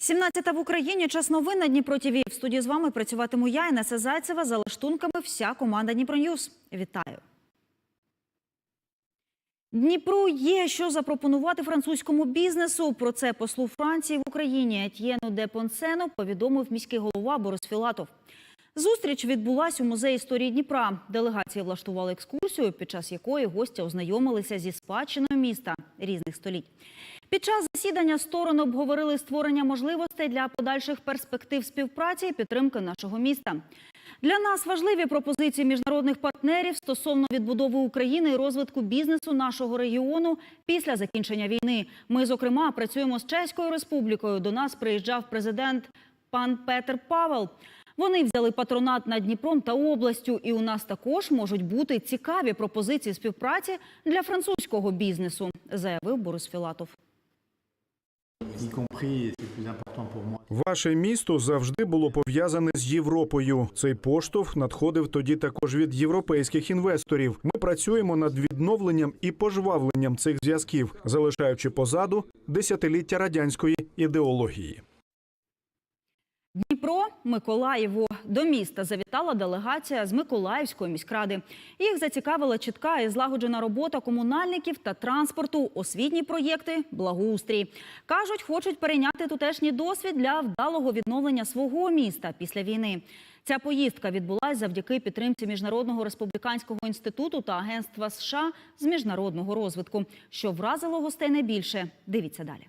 17 в Україні. Час новин на Дніпро ТВ. В студії з вами працюватиму я, Інеса Зайцева. За лаштунками вся команда Дніпро Ньюс. Вітаю. Дніпру є що запропонувати французькому бізнесу. Про це послу Франції в Україні Етьєну де Понсену повідомив міський голова Борис Філатов. Зустріч відбулась у музеї історії Дніпра. Делегації влаштували екскурсію, під час якої гості ознайомилися зі спадщиною міста різних століть. Під час засідання сторони обговорили створення можливостей для подальших перспектив співпраці і підтримки нашого міста. Для нас важливі пропозиції міжнародних партнерів стосовно відбудови України і розвитку бізнесу нашого регіону після закінчення війни. Ми, зокрема, працюємо з Чеською республікою. До нас приїжджав президент пан Петер Павел. Вони взяли патронат над Дніпром та областю, і у нас також можуть бути цікаві пропозиції співпраці для французького бізнесу, заявив Борис Філатов. Ваше місто завжди було пов'язане з Європою. Цей поштовх надходив тоді також від європейських інвесторів. Ми працюємо над відновленням і пожвавленням цих зв'язків, залишаючи позаду десятиліття радянської ідеології. Дніпро, Миколаєво. До міста завітала делегація з Миколаївської міськради. Їх зацікавила чітка і злагоджена робота комунальників та транспорту, освітні проєкти, благоустрій. Кажуть, хочуть перейняти тутешній досвід для вдалого відновлення свого міста після війни. Ця поїздка відбулась завдяки підтримці Міжнародного республіканського інституту та Агентства США з міжнародного розвитку. Що вразило гостей найбільше? Дивіться далі.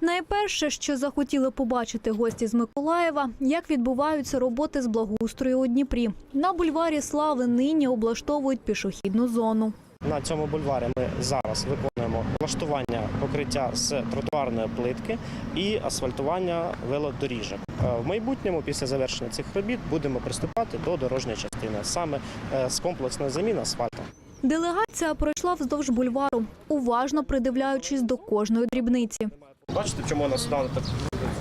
Найперше, що захотіли побачити гості з Миколаєва, як відбуваються роботи з благоустрою у Дніпрі. На бульварі Слави нині облаштовують пішохідну зону. На цьому бульварі ми зараз виконуємо влаштування покриття з тротуарної плитки і асфальтування велодоріжок. Е, В майбутньому, після завершення цих робіт, будемо приступати до дорожньої частини, саме е, з комплексної заміни асфальту. Делегація пройшла вздовж бульвару, уважно придивляючись до кожної дрібниці. Бачите, чому у нас сюди так?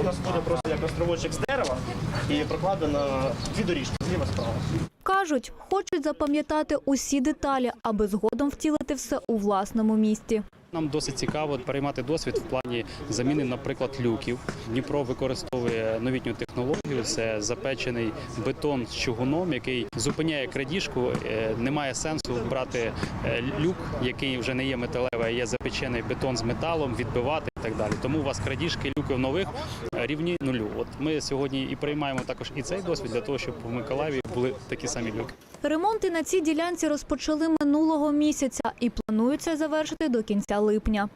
У нас буде просто як островочок з дерева і прокладено дві доріжки зліва справа. Кажуть, хочуть запам'ятати усі деталі, аби згодом втілити все у власному місті. Нам досить цікаво переймати досвід в плані заміни, наприклад, люків. Дніпро використовує новітню технологію. Це запечений бетон з чугуном, який зупиняє крадіжку. Е, Немає сенсу брати е, люк, який вже не є металевий, а є запечений бетон з металом, відбивати і так далі. Тому у вас крадіжки люків нових рівні нулю. От ми сьогодні і приймаємо також і цей досвід для того, щоб в Миколаєві були такі самі люки. Ремонти на цій ділянці розпочали минулого місяця і плануються завершити до кінця липня.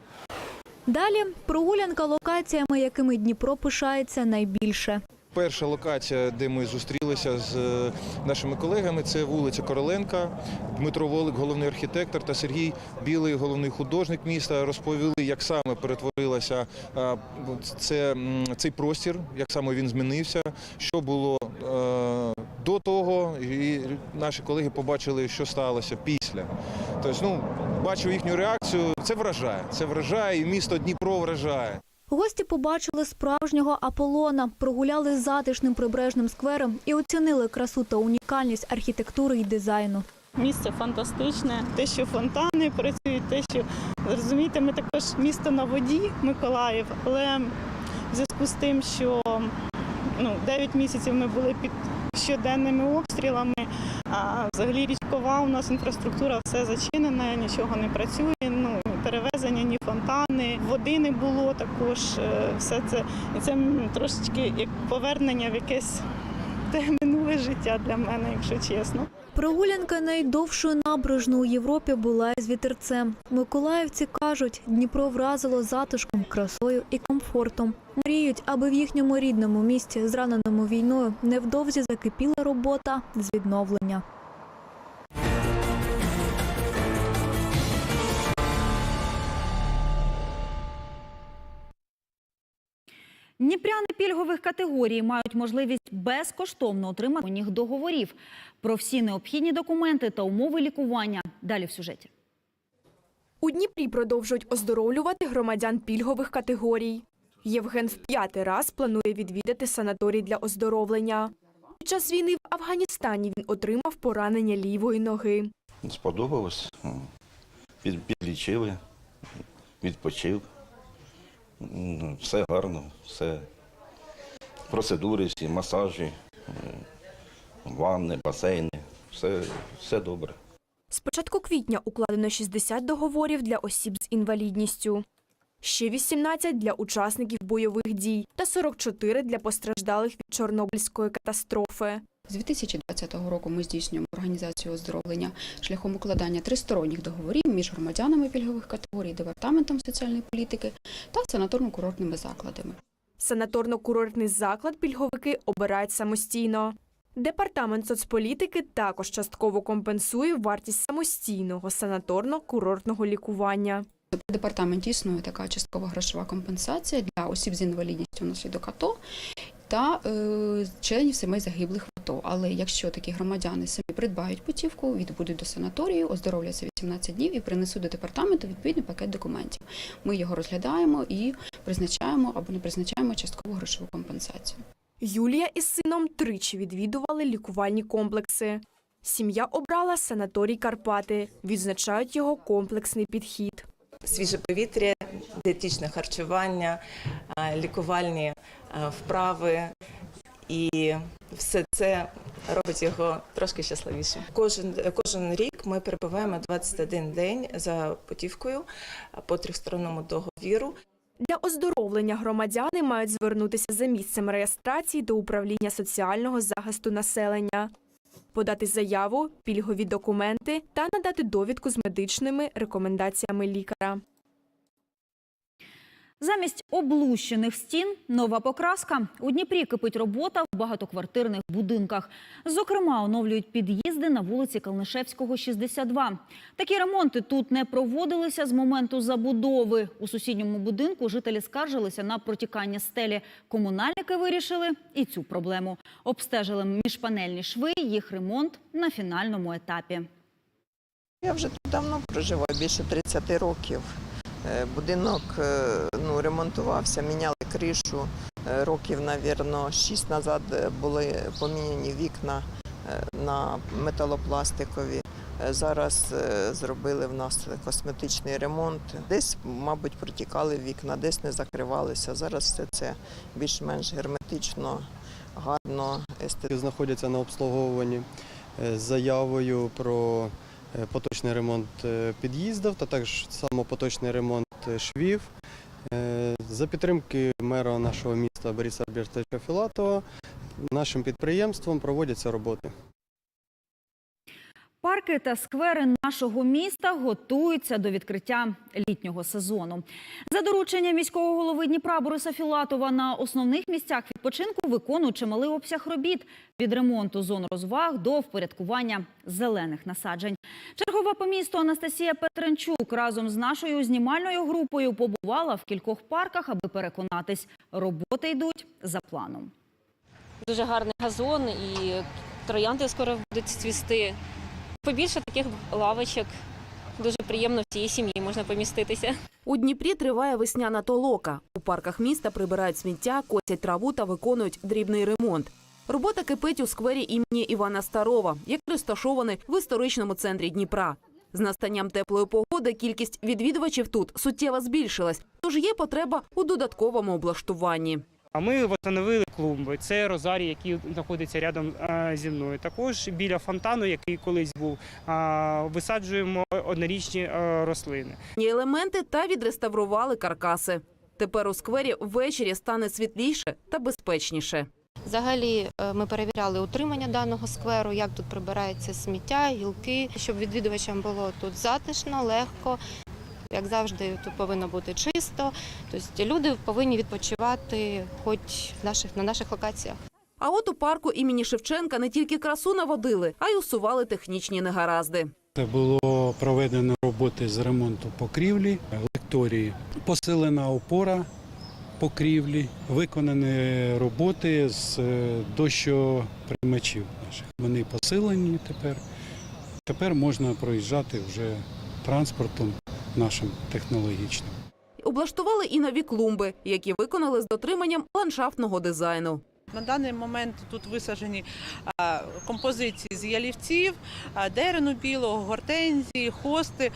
Далі прогулянка локаціями, якими Дніпро пишається найбільше. Перша локація, де ми зустрілися з е, нашими колегами, це вулиця Короленка. Дмитро Волик, головний архітектор, та Сергій Білий, головний художник міста, розповіли, як саме перетворилася е, це, цей простір, як саме він змінився, що було е, до того, і наші колеги побачили, що сталося після. Тобто, ну, бачив їхню реакцію. Це вражає. Це вражає, і місто Дніпро вражає. Гості побачили справжнього Аполлона, прогуляли затишним прибережним сквером і оцінили красу та унікальність архітектури і дизайну. Місце фантастичне, те, що фонтани працюють, те, що розумієте, ми також місто на воді, Миколаїв, але в зв'язку з тим, що ну, 9 місяців ми були під щоденними обстрілами, а взагалі річкова у нас інфраструктура все зачинена, нічого не працює. Ну перевезення, ні фонтани, води не було також. е, Все це це трошечки як повернення в якесь те минуле життя для мене, якщо чесно. Прогулянка найдовшою набережною у Європі була із вітерцем. Миколаївці кажуть, Дніпро вразило затишком, красою і комфортом. Мріють, аби в їхньому рідному місті, зраненому війною, невдовзі закипіла робота з відновлення. Дніпряни пільгових категорій мають можливість безкоштовно отримати у них договорів про всі необхідні документи та умови лікування. Далі в сюжеті. У Дніпрі продовжують оздоровлювати громадян пільгових категорій. Євген в п'ятий раз планує відвідати санаторій для оздоровлення. Під час війни в Афганістані він отримав поранення лівої ноги. Сподобалось. Підлічили, відпочив. Ну, Все гарно, все. Процедури всі, масажі, ванни, басейни, все, все добре. З початку квітня укладено 60 договорів для осіб з інвалідністю. Ще 18 для учасників бойових дій та 44 для постраждалих від Чорнобильської катастрофи. З 2020 року ми здійснюємо організацію оздоровлення шляхом укладання тристоронніх договорів між громадянами пільгових категорій, департаментом соціальної політики та санаторно-курортними закладами. Санаторно-курортний заклад пільговики обирають самостійно. Департамент соцполітики також частково компенсує вартість самостійного санаторно-курортного лікування. В департаменті існує така часткова грошова компенсація для осіб з інвалідністю внаслідок АТО та е, членів сімей загиблих. Але якщо такі громадяни самі придбають путівку, відбудуть до санаторію, оздоровляться 18 днів і принесуть до департаменту відповідний пакет документів. Ми його розглядаємо і призначаємо або не призначаємо часткову грошову компенсацію. Юлія із сином тричі відвідували лікувальні комплекси. Сім'я обрала санаторій Карпати. Відзначають його комплексний підхід. свіже повітря, дієтичне харчування, лікувальні вправи, і все це робить його трошки щасливішим. Кожен, кожен рік ми перебуваємо 21 день за путівкою по трьохсторонному договіру. Для оздоровлення громадяни мають звернутися за місцем реєстрації до управління соціального захисту населення, подати заяву, пільгові документи та надати довідку з медичними рекомендаціями лікаря. Замість облущених стін нова покраска. У Дніпрі кипить робота в багатоквартирних будинках. Зокрема, оновлюють під'їзди на вулиці Калнишевського, 62. Такі ремонти тут не проводилися з моменту забудови. У сусідньому будинку жителі скаржилися на протікання стелі. Комунальники вирішили і цю проблему. Обстежили міжпанельні шви, їх ремонт на фінальному етапі. Я вже тут давно проживаю, більше 30 років. Е, Будинок е, ну, ремонтувався, міняли кришу. Е, Років, мабуть, 6 назад були поміняні вікна на металопластикові. Зараз зробили в нас косметичний ремонт. Десь, мабуть, протікали вікна, десь не закривалися. Зараз все це більш-менш герметично, гарно, знаходяться на обслуговуванні з заявою про поточний ремонт е, під'їздів та також само поточний ремонт е, швів. Е, За підтримки мера нашого міста Бориса Альбертовича Філатова нашим підприємством проводяться роботи. Парки та сквери нашого міста готуються до відкриття літнього сезону. За дорученням міського голови Дніпра Бориса Філатова на основних місцях відпочинку виконують чималий обсяг робіт від ремонту зон розваг до впорядкування зелених насаджень. Чергова по місту Анастасія Петренчук разом з нашою знімальною групою побувала в кількох парках, аби переконатись, роботи йдуть за планом. Дуже гарний газон і троянди скоро будуть цвісти. Побільше таких лавочок. Дуже приємно всієї сім'ї можна поміститися. У Дніпрі триває весняна толока. У парках міста прибирають сміття, косять траву та виконують дрібний ремонт. Робота кипить у сквері імені Івана Старова, який розташований в історичному центрі Дніпра. З настанням теплої погоди кількість відвідувачів тут суттєво збільшилась, тож є потреба у додатковому облаштуванні. А ми встановили клумби. Це розарій, який знаходиться рядом е, зі мною. Також біля фонтану, який колись був, е, висаджуємо однорічні е, рослини. Елементи та відреставрували каркаси. Тепер у сквері ввечері стане світліше та безпечніше. Взагалі ми перевіряли утримання даного скверу, як тут прибирається сміття, гілки, щоб відвідувачам було тут затишно, легко. Як завжди, тут повинно бути чисто. Тобто люди повинні відпочивати хоч наших, на наших локаціях. А от у парку імені Шевченка не тільки красу наводили, а й усували технічні негаразди. Це було проведено роботи з ремонту покрівлі, лекторії, посилена опора покрівлі, виконані роботи з е, дощоприймачів наших. Вони посилені тепер. Тепер можна проїжджати вже транспортом нашим технологічним. Облаштували і нові клумби, які виконали з дотриманням ландшафтного дизайну. На даний момент тут висаджені композиції з ялівців, дерену білого, гортензії, хости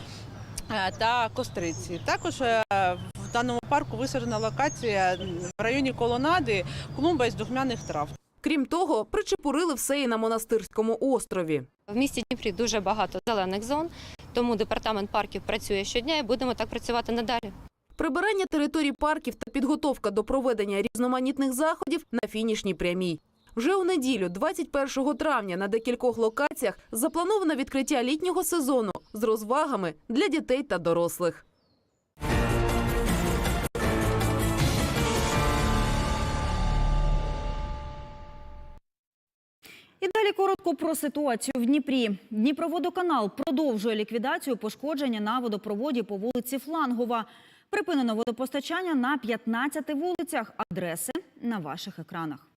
та костриці. Також в в даному парку висаджена локація в районі колонади, клумба із духмяних трав. Крім того, причепурили все і на монастирському острові. В місті Дніпрі дуже багато зелених зон, тому департамент парків працює щодня і будемо так працювати надалі. Прибирання територій парків та підготовка до проведення різноманітних заходів на фінішній прямій. Вже у неділю, 21 травня, на декількох локаціях заплановано відкриття літнього сезону з розвагами для дітей та дорослих. І далі коротко про ситуацію в Дніпрі. Дніпроводоканал продовжує ліквідацію пошкодження на водопроводі по вулиці Флангова. Припинено водопостачання на 15 вулицях. Адреси на ваших екранах.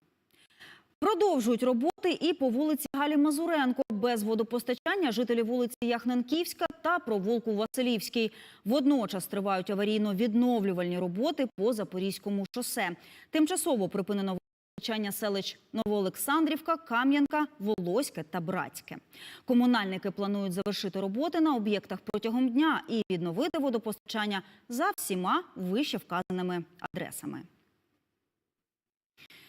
Продовжують роботи і по вулиці Галі Мазуренко. Без водопостачання жителі вулиці Яхненківська та провулку Василівський. Водночас тривають аварійно-відновлювальні роботи по Запорізькому шосе. Тимчасово припинено водопостачання селищ Новоолександрівка, Кам'янка, Волоське та Братське. Комунальники планують завершити роботи на об'єктах протягом дня і відновити водопостачання за всіма вище вказаними адресами.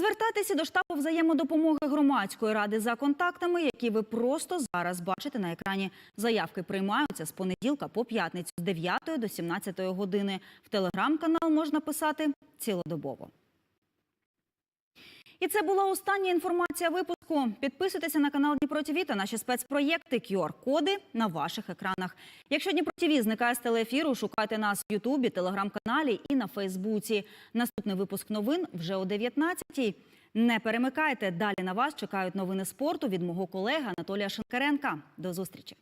Звертайтеся до штабу взаємодопомоги громадської ради за контактами, які ви просто зараз бачите на екрані. Заявки приймаються з понеділка по п'ятницю з 9 до 17 години. В телеграм-канал можна писати цілодобово. І це була остання інформація випуску. Підписуйтеся на канал Дніпро ТВ та наші спецпроєкти QR-коди на ваших екранах. Якщо Дніпро ТВ зникає з телеефіру, шукайте нас в Ютубі, телеграм-каналі і на Фейсбуці. Наступний випуск новин вже о 19-й. Не перемикайте. Далі на вас чекають новини спорту від мого колеги Анатолія Шинкаренка. До зустрічі.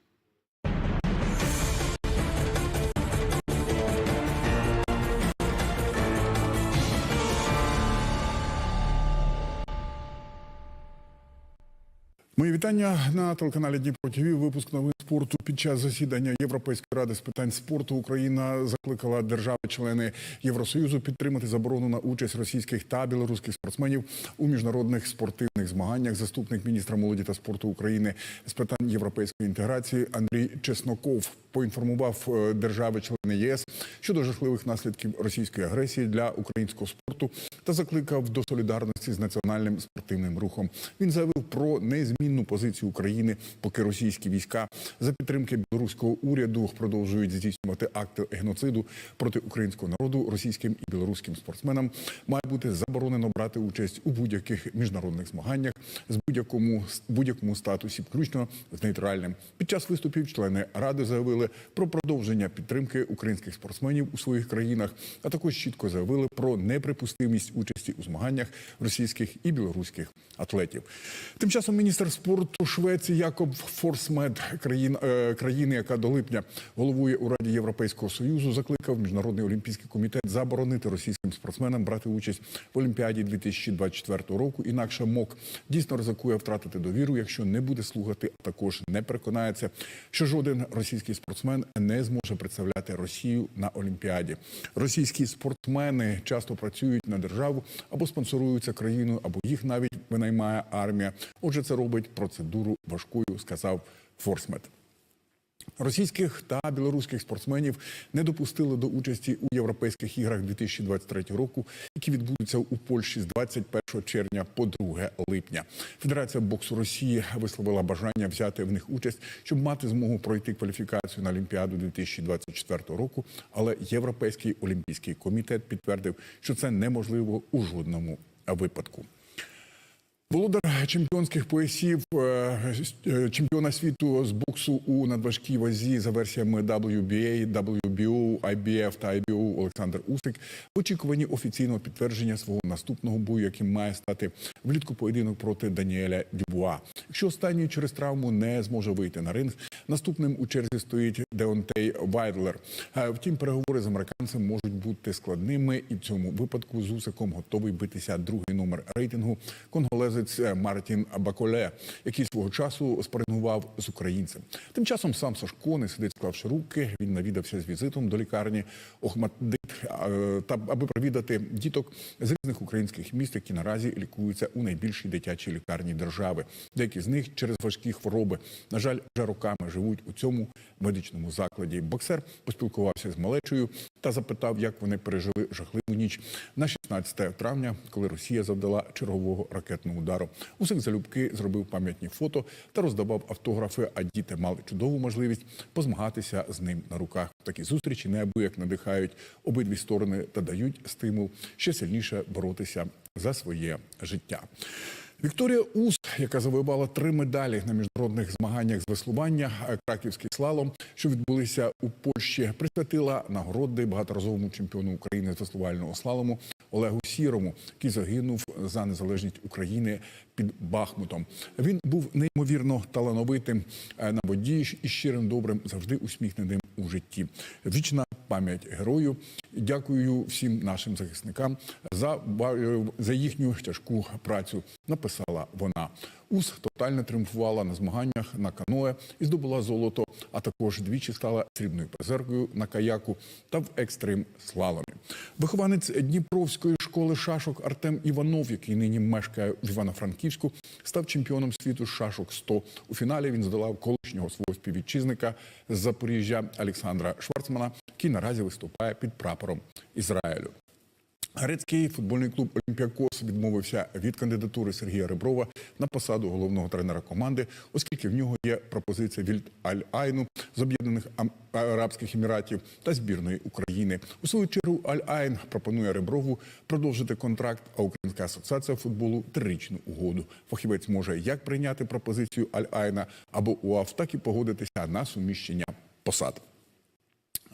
Мої вітання на телеканалі Дніпро ТВ. Випуск новин спорту під час засідання Європейської ради з питань спорту. Україна закликала держави-члени Євросоюзу підтримати заборону на участь російських та білоруських спортсменів у міжнародних спортивних змаганнях. Заступник міністра молоді та спорту України з питань європейської інтеграції Андрій Чесноков поінформував е, держави-члени ЄС щодо жахливих наслідків російської агресії для українського спорту та закликав до солідарності з національним спортивним рухом. Він заявив про незмінну позицію України, поки російські війська за підтримки білоруського уряду продовжують здійснювати акти геноциду проти українського народу. Російським і білоруським спортсменам має бути заборонено брати участь у будь-яких міжнародних змаганнях з будь-якому будь-якому статусі, включно з нейтральним. Під час виступів члени ради заявили про продовження підтримки українських спортсменів у своїх країнах, а також чітко заявили про неприпустимість участі у змаганнях російських і білоруських атлетів. Тим часом міністр спорту Швеції Якоб Форсмед, країн, е, країни, яка до липня головує у Раді Європейського союзу, закликав міжнародний олімпійський комітет заборонити російським спортсменам брати участь в Олімпіаді 2024 року. Інакше МОК дійсно ризикує втратити довіру, якщо не буде слухати, а також не переконається, що жоден російський спортсмен не зможе представляти Росію на Олімпіаді. Російські спортсмени часто працюють на державу або спонсоруються країною, або їх навіть винаймає армія. Отже, це робить процедуру важкою, сказав Форсмет. Російських та білоруських спортсменів не допустили до участі у європейських іграх 2023 року, які відбудуться у Польщі з 21 червня по 2 липня. Федерація боксу Росії висловила бажання взяти в них участь, щоб мати змогу пройти кваліфікацію на Олімпіаду 2024 року. Але Європейський олімпійський комітет підтвердив, що це неможливо у жодному випадку. Володар чемпіонських поясів е, е, чемпіона світу з боксу у надважкій вазі за версіями WBA, WBO, IBF та IBO Олександр Усик в очікуванні офіційного підтвердження свого наступного бою, яким має стати влітку поєдинок проти Даніеля Дюбуа. Якщо останній через травму не зможе вийти на ринг, наступним у черзі стоїть Деонтей Вайдлер. Е, Втім, переговори з американцем можуть бути складними, і в цьому випадку з Усиком готовий битися другий номер рейтингу конголезець нідерландець Мартін Баколе, який свого часу спарингував з українцем. Тим часом сам Сашко не сидить, склавши руки. Він навідався з візитом до лікарні Охмаддит, е, та аби провідати діток з різних українських міст, які наразі лікуються у найбільшій дитячій лікарні держави. Деякі з них через важкі хвороби, на жаль, вже роками живуть у цьому медичному закладі. Боксер поспілкувався з малечою та запитав, як вони пережили жахливу ніч на 16 травня, коли Росія завдала чергового ракетного удару. Усіх залюбки зробив пам'ятні фото та роздавав автографи. А діти мали чудову можливість позмагатися з ним на руках. Такі зустрічі неабияк надихають обидві сторони та дають стимул ще сильніше боротися за своє життя. Вікторія Ус, яка завоювала три медалі на міжнародних змаганнях з веслування, а краківський слалом, що відбулися у Польщі, присвятила нагороди багаторазовому чемпіону України з веслувального слалому Олегу Сірому, який загинув за незалежність України під Бахмутом. Він був неймовірно талановитим е, на воді і щирим добрим, завжди усміхненим у житті. Вічна пам'ять герою. Дякую всім нашим захисникам за за їхню тяжку працю. Написала вона. УС тотально тріумфувала на змаганнях на каное і здобула золото, а також двічі стала срібною призеркою на каяку та в екстрим слаломі. Вихованець Дніпровської школи шашок Артем Іванов, який нині мешкає в Івано-Франківську, став чемпіоном світу шашок 100. У фіналі він здолав колишнього свого співвітчизника з Запоріжжя Олександра Шварцмана, який наразі виступає під прапором Ізраїлю. Грецький футбольний клуб Олімпіакос відмовився від кандидатури Сергія Реброва на посаду головного тренера команди, оскільки в нього є пропозиція від Аль-Айну з Об'єднаних Арабських Еміратів та збірної України. У свою чергу Аль-Айн пропонує Реброву продовжити контракт, а Українська асоціація футболу трирічну угоду. Фахівець може як прийняти пропозицію Аль-Айна або УАФ, так і погодитися на суміщення посад.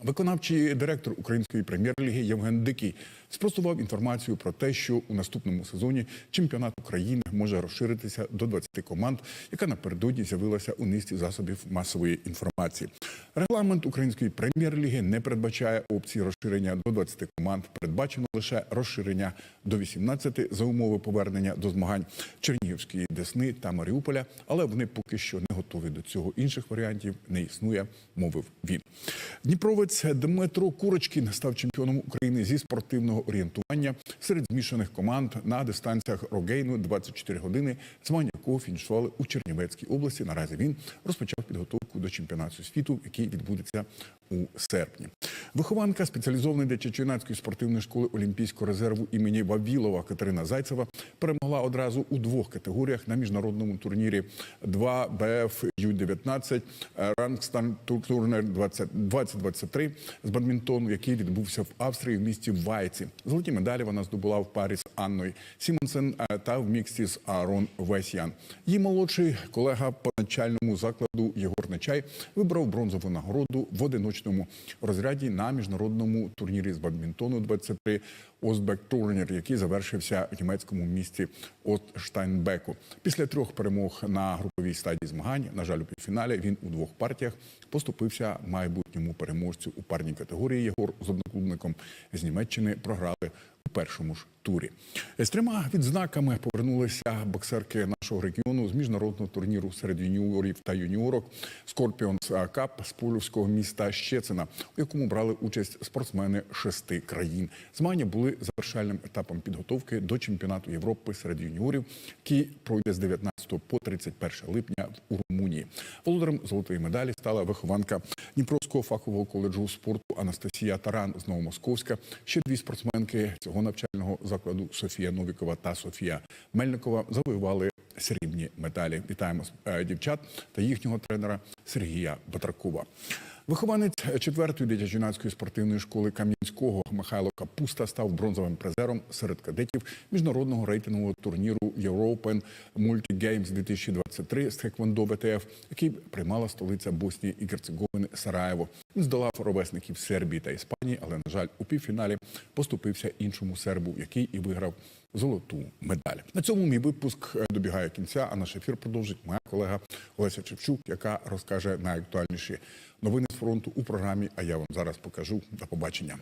Виконавчий директор української прем'єр-ліги Євген Дикий спростував інформацію про те, що у наступному сезоні чемпіонат України може розширитися до 20 команд, яка напередодні з'явилася у низці засобів масової інформації. Регламент української прем'єр-ліги не передбачає опції розширення до 20 команд. Передбачено лише розширення до 18 за умови повернення до змагань Чернігівської Десни та Маріуполя, але вони поки що не готові до цього. Інших варіантів не існує, мовив він. Дніпровець Дмитро Курочкін став чемпіоном України зі спортивного орієнтування серед змішаних команд на дистанціях Рогейну 24 години, змагання якого фінішували у Чернівецькій області. Наразі він розпочав підготовку до чемпіонату світу, який відбудеться у серпні. Вихованка спеціалізованої дитячо-юнацької спортивної школи Олімпійського резерву імені Вавілова Катерина Зайцева перемогла одразу у двох категоріях на міжнародному турнірі 2 БФ Ю-19 Рангстан Турнер 2023 з бадмінтону, який відбувся в Австрії в місті Вайці. Золоті медалі вона здобула в парі з Анною Сімонсен е, та в міксі з Аарон Весіан. Її молодший колега по начальному закладу Єгор Нечай вибрав бронзову нагороду в одиночному розряді на міжнародному турнірі з бадмінтону 23 Озбек Турнір, який завершився в німецькому місті Остштайнбеку. Після трьох перемог на груповій стадії змагань, на жаль, у півфіналі він у двох партіях поступився майбутньому переможцю у парній категорії. Єгор з одноклубником з Німеччини програли у першому ж турі. З трьома відзнаками повернулися боксерки нашого регіону з міжнародного турніру серед юніорів та юніорок Scorpions Cup з польського міста Щецина, у якому брали участь спортсмени шести країн. Змагання були завершальним етапом підготовки до чемпіонату Європи серед юніорів, який пройде з 19 по 31 липня у Румунії. Володарем золотої медалі стала вихованка Дніпровського фахового коледжу спорту Анастасія Таран з Новомосковська. Ще дві спортсменки цього навчального закладу Софія Новікова та Софія Мельникова завоювали срібні медалі. Вітаємо е, дівчат та їхнього тренера Сергія Батракова. Вихованець четвертої дитячо-юнацької спортивної школи Кам'янського Михайло Капуста став бронзовим призером серед кадетів міжнародного рейтингового турніру European Multi-Games 2023 з Хеквондо ВТФ, який приймала столиця Боснії і Герцеговини Сараєво. Він здолав ровесників Сербії та Іспанії, але на жаль, у півфіналі поступився іншому сербу, який і виграв золоту медаль. На цьому мій випуск е, добігає кінця. А наш ефір продовжить моя колега Олеся Чевчук, яка розкаже найактуальніші новини з фронту у програмі. А я вам зараз покажу. До побачення.